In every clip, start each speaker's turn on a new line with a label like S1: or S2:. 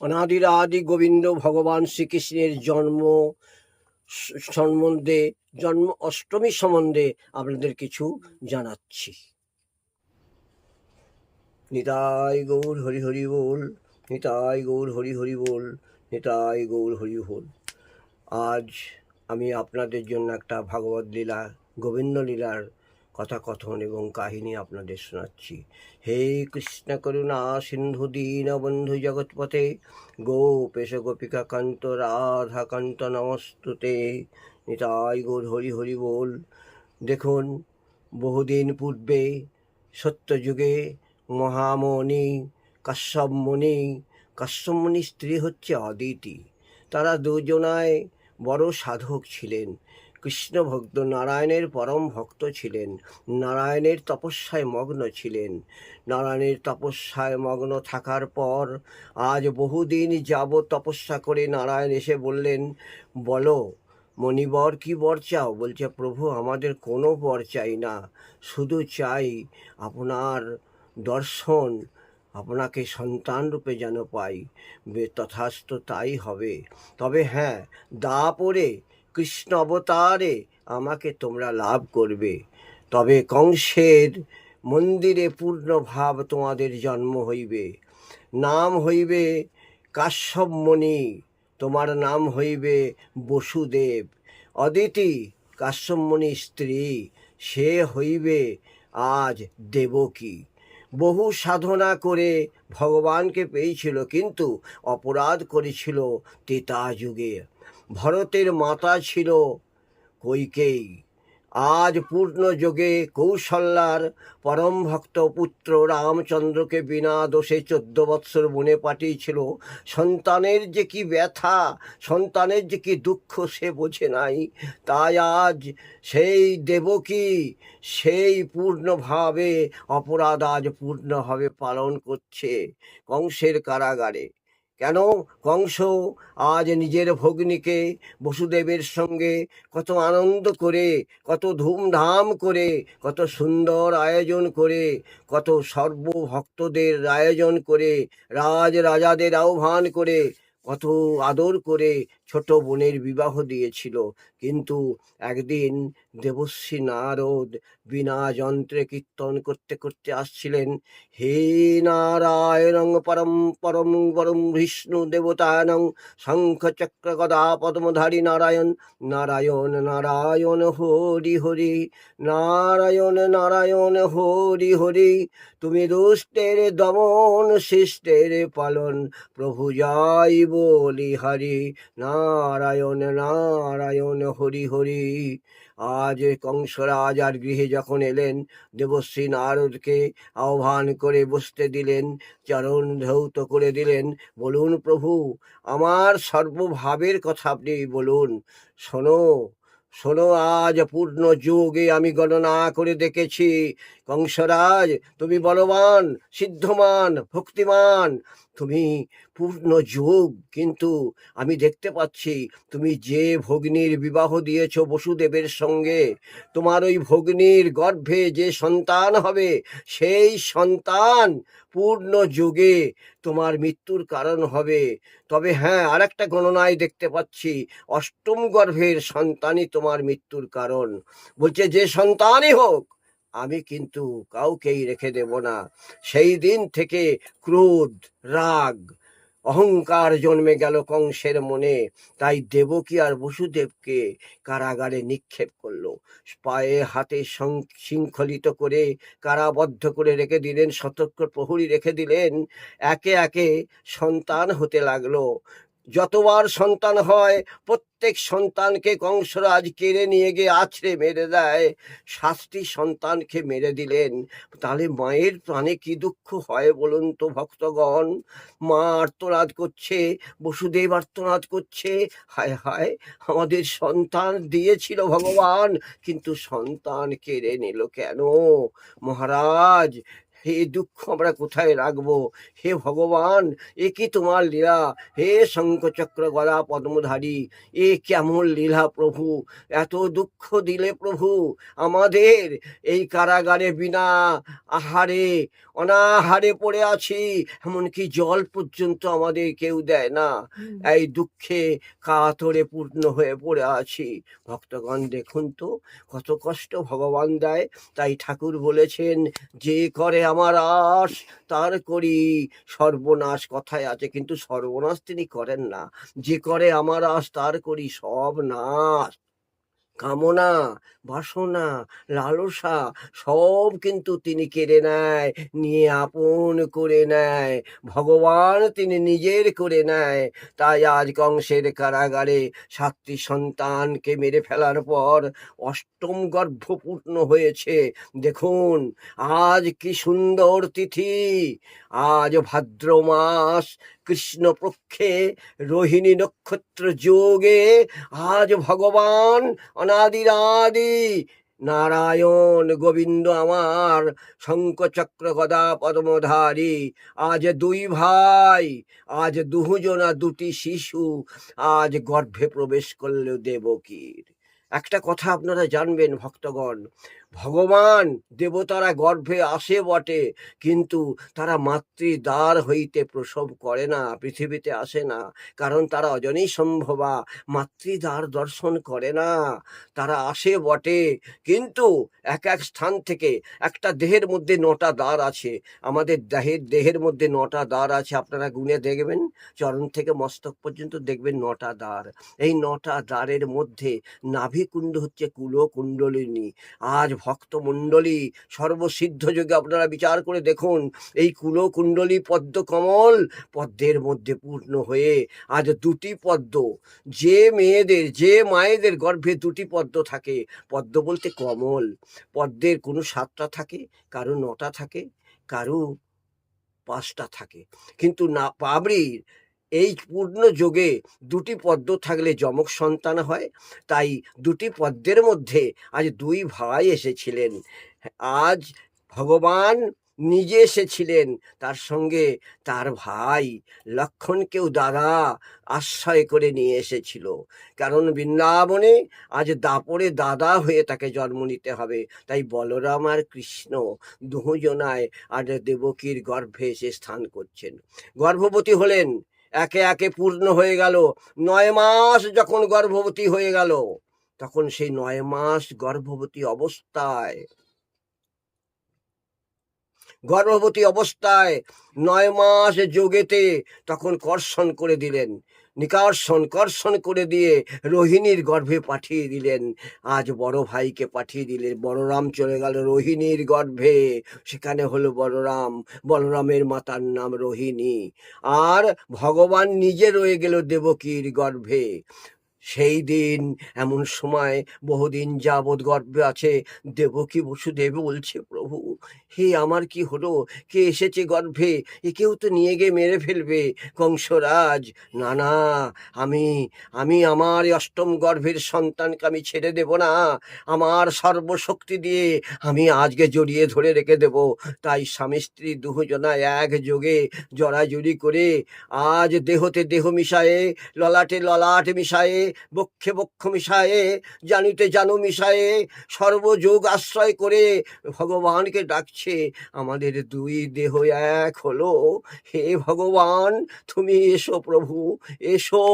S1: অনাদির আদি গোবিন্দ ভগবান শ্রীকৃষ্ণের জন্ম সম্বন্ধে, জন্ম অষ্টমী সম্বন্ধে আপনাদের কিছু জানাচ্ছি। নিতাই গৌর হরি হরি বল, নিতাই গৌর হরি হরি বল, নিতাই গৌর হরি বল। আজ আমি আপনাদের জন্য একটা ভাগবত লীলা, গোবিন্দ লীলার কথা কথন এবং কাহিনী আপনাদের শোনাচ্ছি। হে কৃষ্ণ করুণা, সিন্ধু দীন বন্ধু জগৎপথে, গোপেশ গোপিকা কান্ত, রাধা কান্ত নমস্তুতে। নিতাই গৌর হরি হরি বল। দেখুন, বহুদিন পূর্বে সত্যযুগে মহামণি কাশ্যপ মুনি, কাশ্যপ মুনির স্ত্রী হচ্ছে অদিতি তারা দুজনায় বড় সাধক ছিলেন। কৃষ্ণ ভক্ত নারায়ণের পরম ভক্ত ছিলেন। নারায়ণের তপস্যায় মগ্ন ছিলেন। নারায়ণের তপস্যায় মগ্ন থাকার পর আজ বহুদিন যাব তপস্যা করে নারায়ণ এসে বললেন, বলো, মণিবর কি বর চাও? বলছে, প্রভু, আমাদের কোনো বর চাই না। শুধু চাই আপনার দর্শন, আপনাকে সন্তান রূপে যেন পাই। তথাস্ত তাই হবে। তবে হ্যাঁ দা পড়ে কৃষ্ণ অবতারে আমাকে তোমরা লাভ করবে। তবে কংসের মন্দিরে পূর্ণ ভাব তোমাদের জন্ম হইবে। নাম হইবে কাশ্যপমণি তোমার নাম হইবে বসুদেব। অদিতি কাশ্যপমণির স্ত্রী, সে হইবে আজ দেবকী। বহু সাধনা করে ভগবানকে পেয়েছিল, কিন্তু অপরাধ করেছিল তেতা যুগে। ভরতের মাতা ছিল কৈকেয়ী আজ পূর্ণ যোগে কৌশল্যার পরম ভক্ত পুত্র রামচন্দ্রকে বিনা দোষে চোদ্দ বৎসর বনে পাঠিয়েছিল। সন্তানের যে কি ব্যথা, সন্তানের যে কি দুঃখ সে বোঝে নাই। তাই আজ সেই দেবকী সেই পূর্ণভাবে অপরাধ আজ পূর্ণভাবে পালন করছে কংসের কারাগারে। কেন কংস আজ নিজের ভগ্নীকে বসুদেবের সঙ্গে কত আনন্দ করে, কত ধুমধাম করে, কত সুন্দর আয়োজন করে, কত সর্বভক্তদের আয়োজন করে, রাজ রাজাদের আহ্বান করে, কত আদর করে ছোট বোনের বিবাহ দিয়েছিল। কিন্তু একদিন দেবশ্রী নারদ বিনা যন্ত্রে কীর্তন করতে করতে আসছিলেন, হে নারায়ণং পরম পরম পরম বিষ্ণু দেবতায়নং শঙ্খ চক্র গদা পদ্মধারী নারায়ণ নারায়ণ নারায়ণ হরি হরি, নারায়ণ নারায়ণ হরি হরি, তুমি দুষ্টের দমন, শিষ্টের পালন, প্রভু যাই বলি হরি নারায়ণ নারায়ণ হরি হরি। আজ কংসরাজ আর গৃহে যখন এলেন, দেবশ্রী নারদকে আহ্বান করে বসতে দিলেন, চরণ ধৌত করে দিলেন, বলুন প্রভু, আমার সর্বভাবের কথা আপনি বলুন। শোনো শোনো, আজ পূর্ণ যুগে আমি গণনা করে দেখেছি, কংসরাজ, তুমি বলবান, সিদ্ধমান, ভক্তিমান। তুমি পূর্ণ যুগ, কিন্তু আমি দেখতে পাচ্ছি তুমি যে ভগ্নীর বিবাহ দিয়েছ বসুদেবের সঙ্গে, তোমার ওই ভগ্নীর গর্ভে যে সন্তান হবে, সেই সন্তান পূর্ণ যুগে তোমার মৃত্যুর কারণ হবে। তবে হ্যাঁ আর একটা গণনায় দেখতে পাচ্ছি, অষ্টম গর্ভের সন্তানই তোমার মৃত্যুর কারণ। বলছে, যে সন্তানই হোক, আমি কিন্তু কাউকেই রেখে দেব না। সেই দিন থেকে ক্রোধ, রাগ অহংকার জন্মে গেল কংসের মনে। তাই দেবকী আর বসুদেবকে কারাগারে নিক্ষেপ করল। পায়ে হাতে শৃঙ্খলিত করে কারাবদ্ধ করে রেখে দিলেন সতর্ক প্রহরী রেখে দিলেন। একে একে সন্তান হতে লাগল। যতবার সন্তান হয়, প্রত্যেক সন্তানকে কংসরাজ কেড়ে নিয়ে গিয়ে আছড়ে মেরে দেয়। সাতটি সন্তানকে মেরে দিলেন। তাহলে মায়ের প্রাণে কি দুঃখ হয় বলুন তো ভক্তগণ? মা আর্তনাদ করছে, বসুদেব আর্তনাদ করছে। হায় হায়, আমাদের সন্তান দিয়েছিল ভগবান, কিন্তু সন্তান কেড়ে নিল কেন? মহারাজ হে দুঃখ আমরা কোথায় রাখব? হে ভগবান এ কি তোমার লীলা? হে শঙ্খচক্র গদা পদ্মধারী এ কেমন লীলা প্রভু? এত দুঃখ দিলে প্রভু আমাদের এই কারাগারে বিনা আহারে অনাহারে পড়ে আছি এমনকি জল পর্যন্ত আমাদের কেউ দেয় না। এই দুঃখে কাতরে পূর্ণ হয়ে পড়ে আছি। ভক্তগণ দেখুন তো কত কষ্ট ভগবান দেয়। তাই ঠাকুর বলেছেন যে করে আমার আশ, তার করি সর্বনাশ কথায় আছে, কিন্তু সর্বনাশ তিনি করেন না। যে করে আমার আশ, তার করি সব নাশ। কামনা, বাসনা, লালসা সব কিন্তু তিনি কেড়ে নেয়, নিয়ে আপন করে নেয়, ভগবান তিনি নিজের করে নেয়। তাই আজ কংসের কারাগারে সাতটি সন্তানকে মেরে ফেলার পর অষ্টম গর্ভপূর্ণ হয়েছে। দেখুন, আজ কি সুন্দর তিথি! আজ ভাদ্র মাস কৃষ্ণপক্ষে রোহিণী নক্ষত্র যোগে আজ ভগবান অনাদিরাদি নারায়ণ গোবিন্দ আমার শঙ্কচক্র গদা পদ্মধারী। আজ দুই ভাই, আজ দুজনা দুটি শিশু, আজ গর্ভে প্রবেশ করল দেবকীর। একটা কথা আপনারা জানবেন, ভক্তগণ ভগবান দেবতারা গর্ভে আসে বটে, কিন্তু তারা মাতৃদ্বার হইতে প্রসব করে না, পৃথিবীতে আসে না, কারণ তারা অজনেই সম্ভবা, মাতৃদ্বার দর্শন করে না। তারা আসে বটে, কিন্তু এক এক স্থান থেকে একটা দেহের মধ্যে নটা দ্বার আছে। আমাদের দেহের দেহের মধ্যে নটা দ্বার আছে, আপনারা গুনে দেখবেন, চরণ থেকে মস্তক পর্যন্ত দেখবেন নটা দ্বার। এই নটা দ্বারের মধ্যে নাভিকুণ্ড হচ্ছে কুলো কুণ্ডলিনী আজ ভক্ত মণ্ডলী সর্বসিদ্ধ যুগে আপনারা বিচার করে দেখুন, এই কুলো কুণ্ডলী পদ্ম কমল পদ্মের মধ্যে পূর্ণ হয়ে আজ দুটি পদ্ম, যে মেয়েদের, যে মায়েদের গর্ভে দুটি পদ্ম থাকে, পদ্ম বলতে কমল, পদ্মের কোনো সাতটা থাকে, কারও নটা থাকে, কারও পাঁচটা থাকে, কিন্তু না, পাবড়ির এই পূর্ণ যোগে দুটি পদ্ম থাকলে যমক সন্তান হয়। তাই দুটি পদ্মের মধ্যে আজ দুই ভাই এসেছিলেন। আজ ভগবান নিজে এসেছিলেন, তার সঙ্গে তার ভাই লক্ষণকেও দাদা আশ্রয় করে নিয়ে এসেছিল। কারণ বৃন্দাবনে আজ দাপরে দাদা হয়ে তাকে জন্ম নিতে হবে। তাই বলরাম আর কৃষ্ণ দুজনায় আজ দেবকীর গর্ভে এসে স্থান করছেন। গর্ভবতী হলেন একে একে পূর্ণ হয়ে গেল। নয় মাস যখন গর্ভবতী হয়ে গেল, তখন সেই নয় মাস গর্ভবতী অবস্থায় গর্ভবতী অবস্থায় নয় মাস যোগেতে তখন কর্ষণ করে দিলেন। নিকার্ষণ কর্ষণ করে দিয়ে রোহিণীর গর্ভে পাঠিয়ে দিলেন। আজ বড় ভাইকে পাঠিয়ে দিলেন। বলরাম চলে গেল রোহিণীর গর্ভে। সেখানে হলো বলরাম। বলরামের মাতার নাম রোহিণী। আর ভগবান নিজে রয়ে গেল দেবকীর গর্ভে। সেই দিন, এমন সময় বহুদিন যাবৎ গর্ভে আছে। দেবকী বসুদেব বলছে, প্রভু, হে আমার কি হলো? কে এসেছে গর্ভে? একেও তো নিয়ে গিয়ে মেরে ফেলবে। কংসরাজ, না না, আমি আমি আমার অষ্টম গর্ভের সন্তানকে আমি ছেড়ে দেব না। আমার সর্বশক্তি দিয়ে আমি আজকে জড়িয়ে ধরে রেখে দেব। তাই স্বামী, স্ত্রী দুজনা এক যোগে জড়াজড়ি করে আজ দেহতে দেহ মিশায়ে, ললাটে ললাট মিশায়ে বক্ষে বক্ষ মিশায়ে, জানিতে জানো মিশায়ে, সর্বযোগ আশ্রয় করে ভগবানকে ডাকছে। আমাদের দুই দেহ এক হলো। হে ভগবান, তুমি এসো প্রভু, এসো,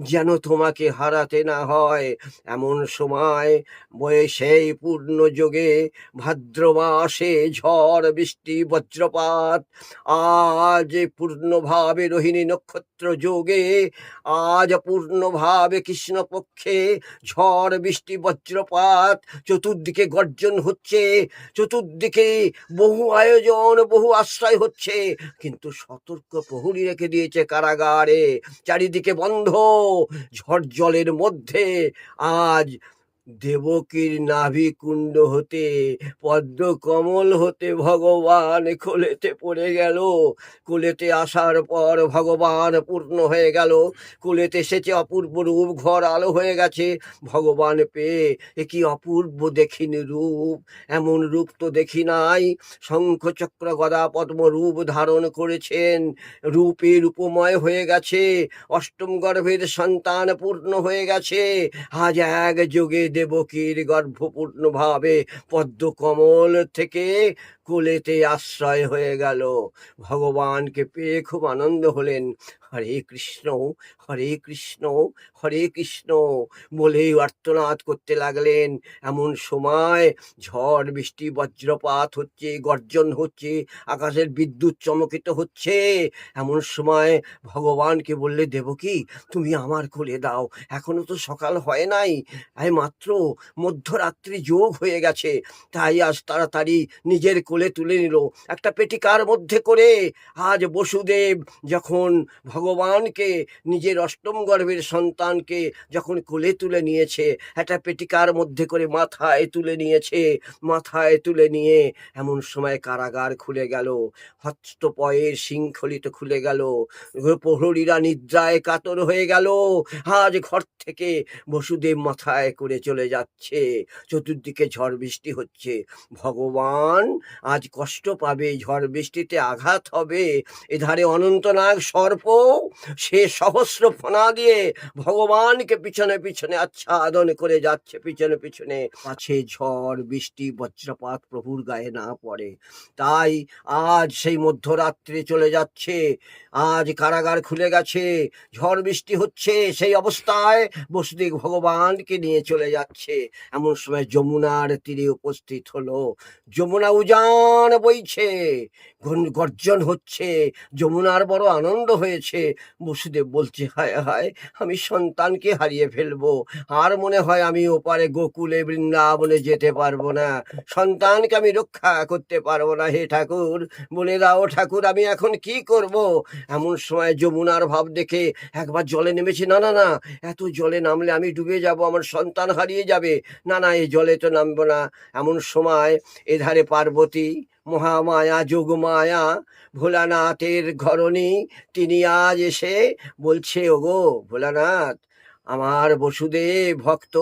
S1: যেন তোমাকে হারাতে না হয়। এমন সময় বয়সেই পূর্ণ যোগে ভাদ্র মাসে ঝড়, বৃষ্টি, বজ্রপাত, আজ পূর্ণভাবে রোহিণী নক্ষত্র যোগে, আজ পূর্ণভাবে কৃষ্ণপক্ষে ঝড়, বৃষ্টি, বজ্রপাত চতুর্দিকে গর্জন হচ্ছে, চতুর্দিকে বহু আয়োজন, বহু আশ্রয় হচ্ছে। কিন্তু সতর্ক প্রহরী রেখে দিয়েছে কারাগারে। চারিদিকে বন্ধ, ঝড় জলের মধ্যে। আজ দেবকীর নাভি কুণ্ড হতে পদ্ম কমল হতে ভগবান কোলেতে পড়ে গেল। কোলেতে আসার পর ভগবান পূর্ণ হয়ে গেল। কোলেতে এসেছে অপূর্ব রূপ ঘর আলো হয়ে গেছে, ভগবান পেয়ে এ কি অপূর্ব দেখিনি রূপ? এমন রূপ তো দেখি নাই। শঙ্খচক্র গদা পদ্ম রূপ ধারণ করেছেন। রূপে রূপময় হয়ে গেছে। অষ্টম গর্ভের সন্তান পূর্ণ হয়ে গেছে। আজ এক যোগে দেবকীর গর্ভপূর্ণ ভাবে পদ্ম কমল থেকে কোলেতে আশ্রয় হয়ে গেল। ভগবানকে পেয়ে খুব আনন্দ হলেন। হরে কৃষ্ণ। হরে কৃষ্ণ হরে কৃষ্ণ। বলে আর্তনাদ করতে লাগলেন। এমন সময় ঝড়, বৃষ্টি, বজ্রপাত হচ্ছে, গর্জন হচ্ছে, আকাশের বিদ্যুৎ চমকিত হচ্ছে। এমন সময় ভগবানকে বললে দেবকী তুমি আমার কোলে দাও। এখনও তো সকাল হয় নাই। এই মাত্র মধ্যরাত্রি যোগ হয়ে গেছে। তাই আজ তাড়াতাড়ি নিজের কোলে তুলে নিল। একটা পেটিকার মধ্যে করে আজ বসুদেব যখন ভগবানকে নিজের অষ্টম গর্ভের সন্তানকে যখন কোলে তুলে নিয়েছে, একটা পেটিকার মধ্যে করে মাথায় তুলে নিয়েছে, মাথায় তুলে নিয়ে এমন সময় কারাগার খুলে গেল হস্তপয়ের শৃঙ্খলিত খুলে গেল, প্রহরীরা নিদ্রায় কাতর হয়ে গেল, আজ ঘর থেকে বসুদেব মাথায় করে চলে যাচ্ছে, চতুর্দিকে ঝড় বৃষ্টি হচ্ছে, ভগবান আজ কষ্ট পাবে, ঝড় বৃষ্টিতে আঘাত হবে, এধারে অনন্তনাগ সর্প, সে সহস্র ফনা দিয়ে ভগবানকে পিছনে পিছনে আচ্ছাদন করে যাচ্ছে, পিছনে পিছনে। পাছে ঝড়, বৃষ্টি, বজ্রপাত প্রভুর গায়ে না পড়ে। তাই আজ সেই মধ্যরাত্রে চলে যাচ্ছে। আজ কারাগার খুলে গেছে। ঝড় বৃষ্টি হচ্ছে। সেই অবস্থায় বসুদেব ভগবানকে নিয়ে চলে যাচ্ছে। এমন সময় যমুনার তীরে উপস্থিত হলো। যমুনা উজান বইছে গর্জন হচ্ছে। যমুনার বড় আনন্দ হয়েছে। বসুদেব বলছে হায় হায়, আমি সন্তানকে হারিয়ে ফেলব। আর মনে হয় আমি ওপারে গোকুলে বৃন্দাবনে যেতে পারব না। সন্তানকে আমি রক্ষা করতে পারব না, হে ঠাকুর। বলে দাও, ঠাকুর, আমি এখন কি করব? এমন সময় যমুনার ভাব দেখে একবার জলে নেমেছে, না না না, এত জলে নামলে আমি ডুবে যাব, আমার সন্তান হারিয়ে যাবে। না না এই জলে তো নামবো না। এমন সময় এধারে পার্বতী মহামায়া যোগমায়া ভোলানাথের ঘরণী তিনি আজ এসে বলছে ওগো ভোলানাথ আমার বসুদেব ভক্ত,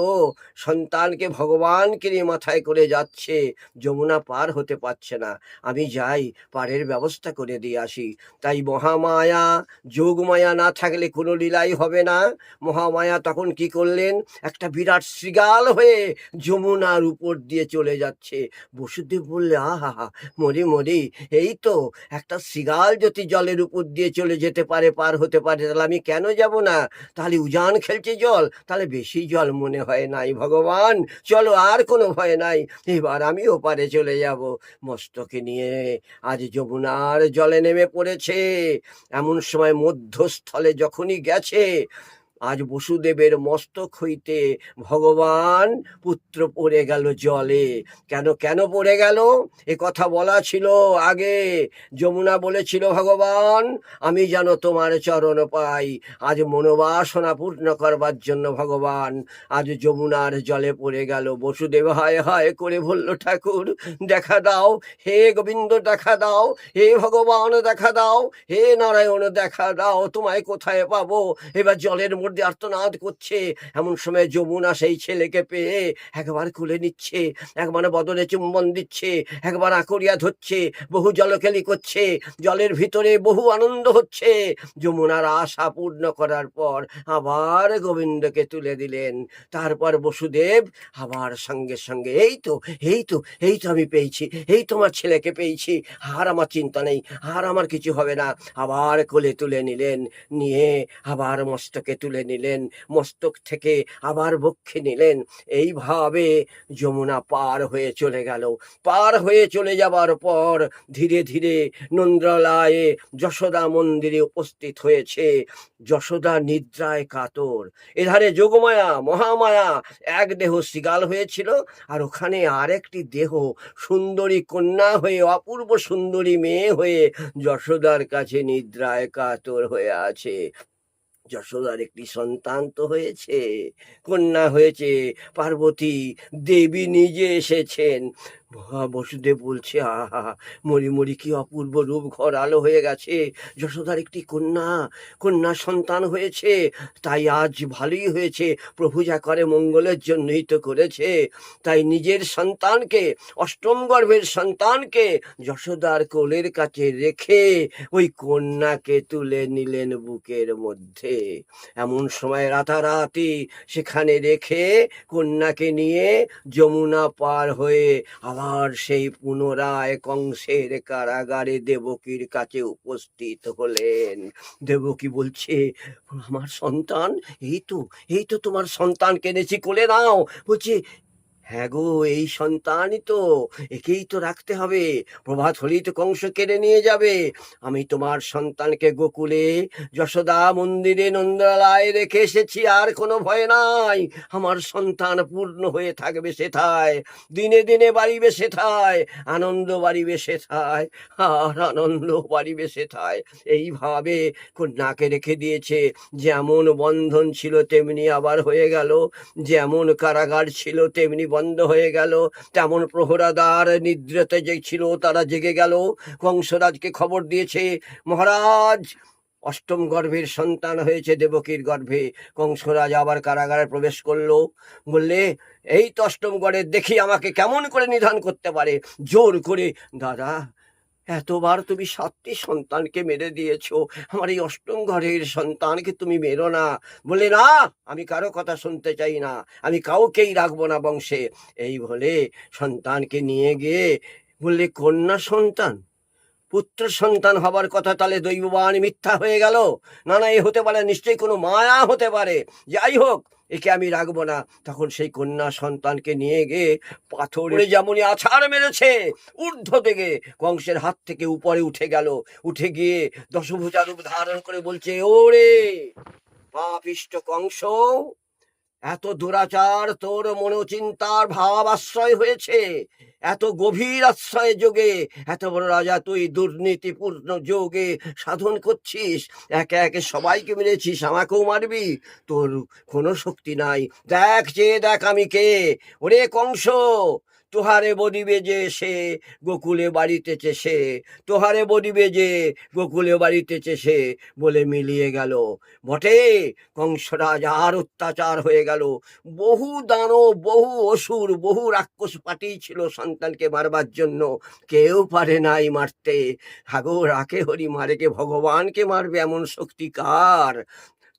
S1: সন্তানকে ভগবানকে নিয়ে মাথায় করে যাচ্ছে, যমুনা পার হতে পারছে না। আমি যাই, পারের ব্যবস্থা করে দিয়ে আসি। তাই মহামায়া, যোগমায়া না থাকলে কোনো লীলাই হবে না। মহামায়া তখন কি করলেন? একটা বিরাট শৃগাল হয়ে যমুনার উপর দিয়ে চলে যাচ্ছে। বসুদেব বললে, আহা মরি মরি, এই তো একটা শৃগাল যদি জলের উপর দিয়ে চলে যেতে পারে, পার হতে পারে, তাহলে আমি কেন যাব না? তাহলে উজান খেলছে জল। তাহলে বেশি জল মনে হয় নাই ভগবান। চলো, আর কোনো ভয় নাই। এবার আমি ওপারে চলে যাব। মস্তকে নিয়ে আজ যমুনার জলে নেমে পড়েছে। এমন সময় মধ্যস্থলে যখনই গেছে আজ বসুদেবের মস্তক হইতে ভগবান পুত্র পড়ে গেল জলে। কেন কেন পড়ে গেল? এ কথা বলা ছিল আগে। যমুনা বলেছিল, ভগবান, আমি যেন তোমার চরণ পাই। আজ মনোবাসনা পূর্ণ করবার জন্য ভগবান, আজ যমুনার জলে পড়ে গেল। বসুদেব হায় হায় করে বলল, ঠাকুর, দেখা দাও। হে গোবিন্দ, দেখা দাও। হে ভগবান, দেখা দাও। হে নারায়ণ, দেখা দাও। তোমায় কোথায় পাবো? এবার জলের মধ্যে আর্তনাদ করছে। এমন সময় যমুনা সেই ছেলেকে পেয়ে একবার খুলে নিচ্ছে, একবার বদলে চুম্বন দিচ্ছে, একবার আঁকড়িয়া ধরছে, বহু জলকেলি করছে, জলের ভিতরে বহু আনন্দ হচ্ছে। যমুনার আশা পূর্ণ করার পর আবার গোবিন্দকে তুলে দিলেন। তারপর বসুদেব আবার সঙ্গে সঙ্গে, এই তো এই তো এই তো আমি পেয়েছি, এই তোমার ছেলেকে পেয়েছি, আর আমার চিন্তা নেই, আর আমার কিছু হবে না। আবার কোলে তুলে নিলেন, নিয়ে আবার মস্তকে তুলে নিলেন, মস্তক থেকে আবার বক্ষে নিলেন। এইভাবে যমুনা পার হয়ে চলে গেল। পার হয়ে চলে যাবার পর ধীরে ধীরে নন্দ্রালয়ে যশোদা মন্দিরে উপস্থিত হয়েছে। যশোদা নিদ্রায় কাতর। এধারে যোগমায়া, মহামায়া, এক দেহ শিগাল হয়েছিল আর ওখানে আরেকটি দেহ সুন্দরী কন্যা হয়ে, অপূর্ব সুন্দরী মেয়ে হয়ে যশোদার কাছে নিদ্রায় কাতর হয়ে আছে। যশোদার একটি সন্তান তো হয়েছে কন্যা হয়েছে পার্বতী দেবী নিজে এসেছেন। মহা বসুদেব বলছে, আহা মরি মরি কি অপূর্ব রূপ ঘর আলো হয়ে গেছে। যশোদার একটি কন্যা কন্যা সন্তান হয়েছে। তাই আজ ভালোই হয়েছে। প্রভু যা করে মঙ্গলের জন্যই তো করেছে। তাই নিজের সন্তানকে, অষ্টম গর্ভের সন্তানকে যশোদার কোলের কাছে রেখে ওই কন্যাকে তুলে নিলেন বুকের মধ্যে। এমন সময় রাতারাতি সেখানে রেখে কন্যাকে নিয়ে যমুনা পার হয়ে আবার সেই পুনরায় কংসের কারাগারে দেবকীর কাছে উপস্থিত হলেন। দেবকী বলছে, আমার সন্তান? এই তো এই তো তোমার সন্তানকে এনেছি, কোলে নাও। বলছে হ্যাঁ গো, এই সন্তানই তো। একেই তো রাখতে হবে। প্রভাত হলেই তো কংস কেড়ে নিয়ে যাবে। আমি তোমার সন্তানকে গোকুলে, যশোদা মন্দিরে নন্দলায় রেখে এসেছি, আর কোনো ভয় নাই। আমার সন্তান পূর্ণ হয়ে থাকবে সেথায়। দিনে দিনে বাড়িবে সেথায়। আনন্দ বাড়িবে সেথায়। আর আনন্দ বাড়িবে সেথায়। এইভাবে কন্যাকে রেখে দিয়েছে। যেমন বন্ধন ছিল, তেমনি আবার হয়ে গেল। যেমন কারাগার ছিল, তেমনি বন্ধ হয়ে গেল। তেমন প্রহরাদার নিদ্রাতে যে ছিল, তারা জেগে গেল। কংসরাজকে খবর দিয়েছে, মহারাজ, অষ্টম গর্ভের সন্তান হয়েছে দেবকীর গর্ভে। কংসরাজ আবার কারাগারে প্রবেশ করল। বললে, এই তো অষ্টম গড়ে দেখি আমাকে কেমন করে নিধন করতে পারে। জোর করে, দাদা এতবার তুমি সাতটি সন্তানকে মেরে দিয়েছ। আমার এই অষ্টম ঘরের সন্তানকে তুমি মেরো না। বলে, না, আমি কারও কথা শুনতে চাই না। আমি কাউকেই রাখব না বংশে। এই বলে সন্তানকে নিয়ে গিয়ে বললে, কন্যা সন্তান, পুত্র সন্তান হবার কথা তাহলে দৈববান মিথ্যা হয়ে গেল। না না, এ হতে পারে, নিশ্চয়ই কোনো মায়া হতে পারে। যাই হোক একে আমি রাখব না। তখন সেই কন্যা সন্তানকে নিয়ে গিয়ে পাথরে যেমনই আছাড় মেরেছে, ঊর্ধ্ব থেকে কংসের হাত থেকে উপরে উঠে গেল। উঠে গিয়ে দশভূজা রূপ ধারণ করে বলছে, ওরে পাপিষ্ট কংস এত দুরাচার তোর মনোচিন্তার ভাব আশ্রয় হয়েছে। এত গভীর আশ্রয় যোগে, এত বড় রাজা তুই দুর্নীতিপূর্ণ যোগে সাধন করছিস। একে একে সবাইকে মেরেছিস, আমাকেও মারবি। তোর কোনো শক্তি নাই। দেখ যে, দেখ আমি কে। ওরে কংস তোহারে বডিবে যে সে গোকুলে বাড়িতেছে সে তোহারে বডিবে যে গোকুলে বাড়িতেছে সে বলে মিলিয়ে গেল। বটে, কংসরাজ আর অত্যাচার হয়ে গেল। বহু দানব, বহু অসুর, বহু রাক্ষস পাঠিয়েছিল সন্তানকে মারবার জন্য। কেউ পারে নাই মারতে। হাগো, রাখে হরি মারে কে ভগবানকে মারবে এমন শক্তি কার?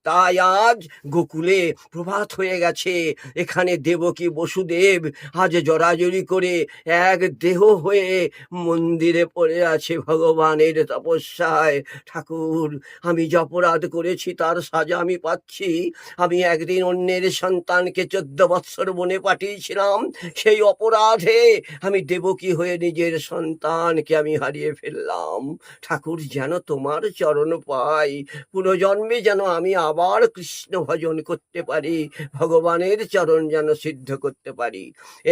S1: তাই আজ গোকুলে প্রভাত হয়ে গেছে। এখানে দেবকী বসুদেব আজ জড়াজড়ি করে এক দেহ হয়ে মন্দিরে পড়ে আছে ভগবানের তপস্যায়। ঠাকুর, আমি যে অপরাধ করেছি তার সাজা আমি পাচ্ছি। আমি একদিন অন্যের সন্তানকে চোদ্দ বৎসর বনে পাঠিয়েছিলাম। সেই অপরাধে আমি দেবকী হয়ে নিজের সন্তানকে আমি হারিয়ে ফেললাম। ঠাকুর, যেন তোমার চরণ পাই। পুনর্জন্মে যেন আমি আবার কৃষ্ণ ভজন করতে পারি, ভগবানের চরণ যেন সিদ্ধ করতে পারি।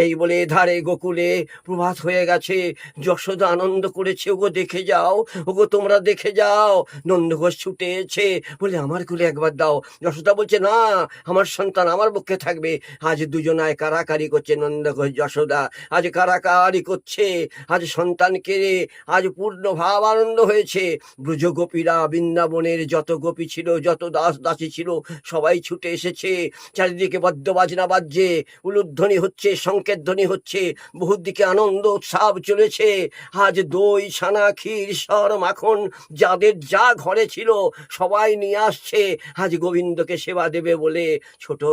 S1: এই বলে ধারে গোকুলে প্রভাত হয়ে গেছে যশোদা আনন্দ করেছে, ওগো দেখে যাও, ওগো তোমরা দেখে যাও নন্দঘোষ ছুটে এসে বলে, আমার কুলে একবার দাও। যশোদা বলছে, না, আমার সন্তান আমার পক্ষে থাকবে। আজ দুজনায় কারাকারি করছে নন্দঘোষ যশোদা। আজ কারাকারি করছে, আজ সন্তানকে আজ পূর্ণ ভাব আনন্দ হয়েছে। ব্রজগোপীরা বৃন্দাবনের যত গোপী ছিল, যত দাস দাসী ছিল, সবাই ছুটে এসেছে, চারিদিকে বদ্ধ বাজনা বাজছে, উলুধ্বনি হচ্ছে, সংকেত ধ্বনি হচ্ছে, বহুদিকে আনন্দ, উৎসব চলেছে। আজ দই, ছানা, ক্ষীর, সর, মাখন, যাদের যা ঘরে ছিল, সবাই নিয়ে আসছে। আজ গোবিন্দকে সেবা দেবে বলে, ছোট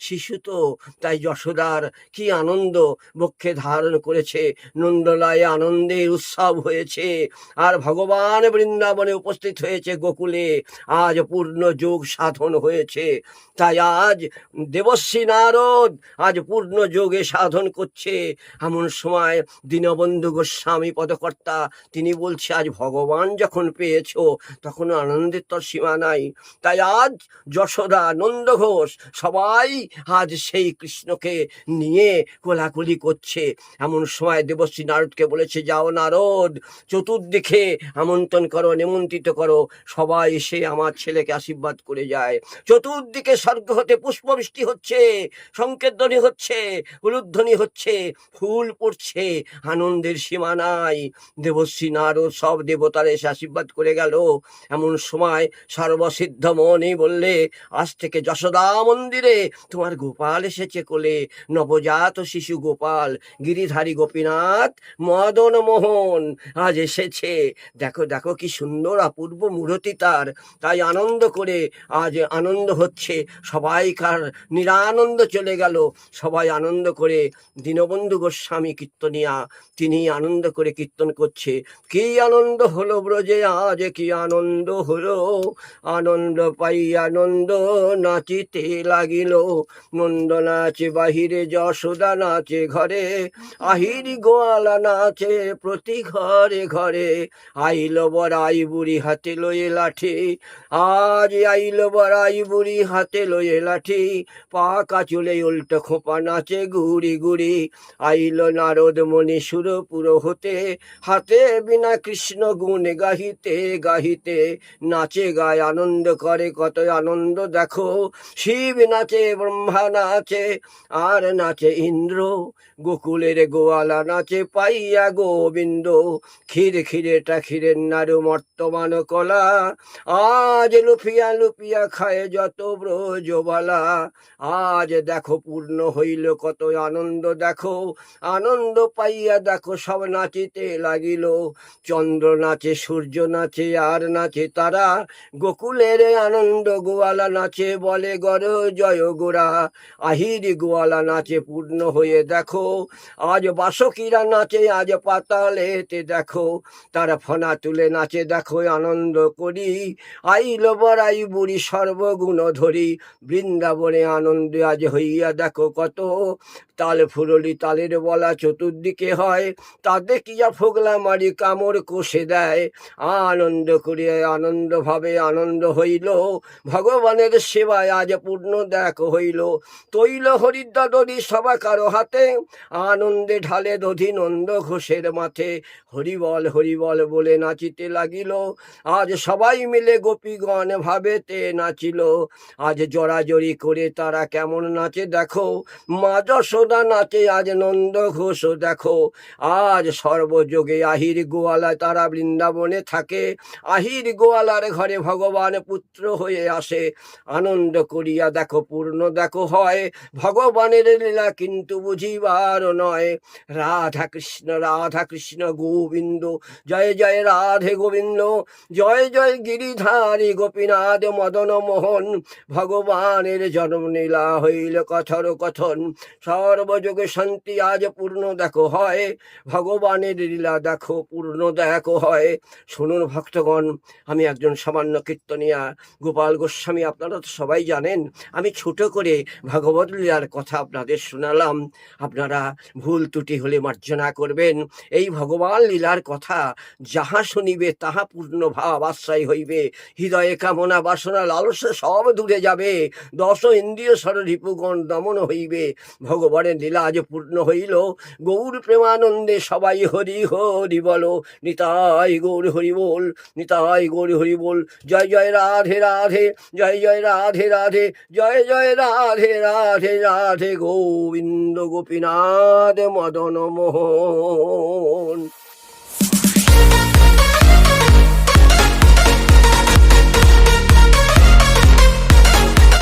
S1: শিশু তো, তাই যশোদার কি আনন্দ, বক্ষে ধারণ করেছে, নন্দলায় আনন্দের উৎসব হয়েছে। আর ভগবান বৃন্দাবনে উপস্থিত হয়েছে গোকুলে। আজ পূর্ণ যোগ সাধন হয়েছে। তাই আজ দেবশ্রী নারদ আজ পূর্ণ যোগে সাধন করছে। এমন সময় দীনবন্ধু গোস্বামী পদকর্তা, তিনি বলছে, আজ ভগবান যখন পেয়েছ, তখন আনন্দের তোর সীমা নাই। তাই আজ যশোদা নন্দ ঘোষ সবাই আজ সেই কৃষ্ণকে নিয়ে কোলাকুলি করছে। এমন সময় দেবশ্রী নারদকে বলেছে, যাও নারদ, চতুর্দিকে আমন্ত্রণ করো, নিমন্ত্রিত করো। সবাই এসে আমার ছেলেকে আশীর্বাদ করে যায়। চতুর্দিকে স্বর্গ হতে পুষ্পবৃষ্টি হচ্ছে সংকেতধ্বনি হচ্ছে উলুধ্বনি হচ্ছে, ফুল পড়ছে, আনন্দের সীমা নাই। দেবশ্রী নারদ সব দেবতার এসে আশীর্বাদ করে গেল। এমন সময় সর্বসিদ্ধ মনে বললে, আজ থেকে যশোদা মন্দিরে তোমার গোপাল এসেছে কোলে। নবজাত শিশু গোপাল, গিরিধারী গোপীনাথ, মদন মোহন আজ এসেছে। দেখো দেখো কি সুন্দর অপূর্ব মূরতি তার। তাই আনন্দ করে আজ আনন্দ হচ্ছে। সবাইকার নিরানন্দ চলে গেল। সবাই আনন্দ করে দীনবন্ধু গোস্বামী কীর্তনিয়া তিনি আনন্দ করে কীর্তন করছে। কি আনন্দ হলো ব্রজে আজ, কি আনন্দ হলো? আনন্দ পাই, আনন্দ নাচিতে লাগিল। নন্দ নাচে, বাহিরে যশোদা নাচে, ঘরে আহিরি গোয়ালা নাচে, প্রতি ঘরে ঘরে। আইল বড়াই বুড়ি হাতে লয়ে লাঠি। আজ আইল বড়াই বুড়ি হাতে লয়ে লাঠি পাকা চুলে উল্টো খোপা নাচে গুড়ি গুড়ি। আইল নারদ মণি সুরপুর হতে, হাতে বিনা কৃষ্ণ গুণ গাহিতে গাহিতে। নাচে গায় আনন্দ করে কত আনন্দ দেখো, শিব নাচে, ব্রহ্মা নাচে, আর নাচে ইন্দ্র। গোকুলের গোয়ালা নাচে পাইয়া গোবিন্দ। ক্ষীর ক্ষীরেটা ক্ষীরের নাড়ু মর্তমান কলা। আজ লুফিয়া লুপিয়া খায় যত ব্রজবালা। আজ দেখো পূর্ণ হইল, কত আনন্দ দেখো। আনন্দ পাইয়া দেখো সব নাচিতে লাগিল। চন্দ্র নাচে, সূর্য নাচে, আর নাচে তারা। গোকুলের আনন্দ গোয়ালা নাচে বলে, গর জয় গোরা। আহিরি গোয়ালা নাচে পূর্ণ হয়ে দেখো। আজ বাসকিরা নাচে, আজ পাতালেতে দেখো। তারা ফনা তুলে নাচে, দেখো আনন্দ করি। আইল বড়াই বুড়ি সর্বগুণ ধরি বৃন্দাবনে আনন্দে আজ হইয়া দেখো কত তাল ফুরলি তালের বলা চতুর্দিকে হয় তা দেখিয়া ফোগলা মারি কামড় কষে দেয়। আনন্দ করিয়া আনন্দ ভাবে আনন্দ হইল, ভগবানের সেবায় আজ পূর্ণ দেখ হইল। তৈল হরিদ্রাদরি সবা কারও হাতে, আনন্দে ঢালে দধি নন্দ ঘোষের মাথে হরিবল হরিবল বলে নাচিতে লাগিল, আজ সবাই মিলে গোপীগণ ভাবেতে নাচিল। আজ জড়াজড়ি করে তারা কেমন নাচে দেখো মা যশোদা নাচে আজ নন্দ ঘোষ দেখো। আজ সর্বযোগে আহির গোয়ালা তারা বৃন্দাবনে থাকে। আহির গোয়ালার ঘরে ভগবান পুত্র হয়ে আসে। আনন্দ করিয়া দেখো, পূর্ণ দেখো হয়। ভগবানের লীলা কিন্তু বুঝিবার নয়। রাধা কৃষ্ণ রাধা কৃষ্ণ, গোবিন্দ, জয় জয় রাধে গোবিন্দ, জয় জয় গিরিধারী গোপীনাথ মদন মোহন। ভগবানের জন্ম নীলা হইল কথর কথন সর্বযোগে শান্তি আজ পূর্ণ, দেখো হয়। ভগবানের লীলা, দেখো পূর্ণ, দেখো হয়। শুনুন ভক্তগণ, আমি একজন সামান্য কীর্তনিয়া, গোপাল গোস্বামী, আপনারা তো সবাই জানেন, আমি ছোট করে ভগবত লীলার কথা আপনাদের শোনালাম। আপনারা ভুল ত্রুটি হলে মার্জনা করবেন। এই ভগবান লীলার কথা যাহা শুনিবে, তাহা পূর্ণ ভাব আশ্রয় হইবে। হৃদয়ে কামনা বাসনা লালসা সব দূরে যাবে। দশ ইন্দ্রিয় সর রিপুগণ দমন হইবে। লীলা আজ পূর্ণ হইল। গৌর প্রেমানন্দে সবাই হরি হরি বলো, নিতাই গৌর হরি বল, নিতাই গৌর হরি বল। জয় জয়, রাধে রাধে, জয় জয়, রাধে রাধে, জয় জয়, রাধে রাধে রাধে, গোবিন্দ গোপীনাথ মদন মোহন।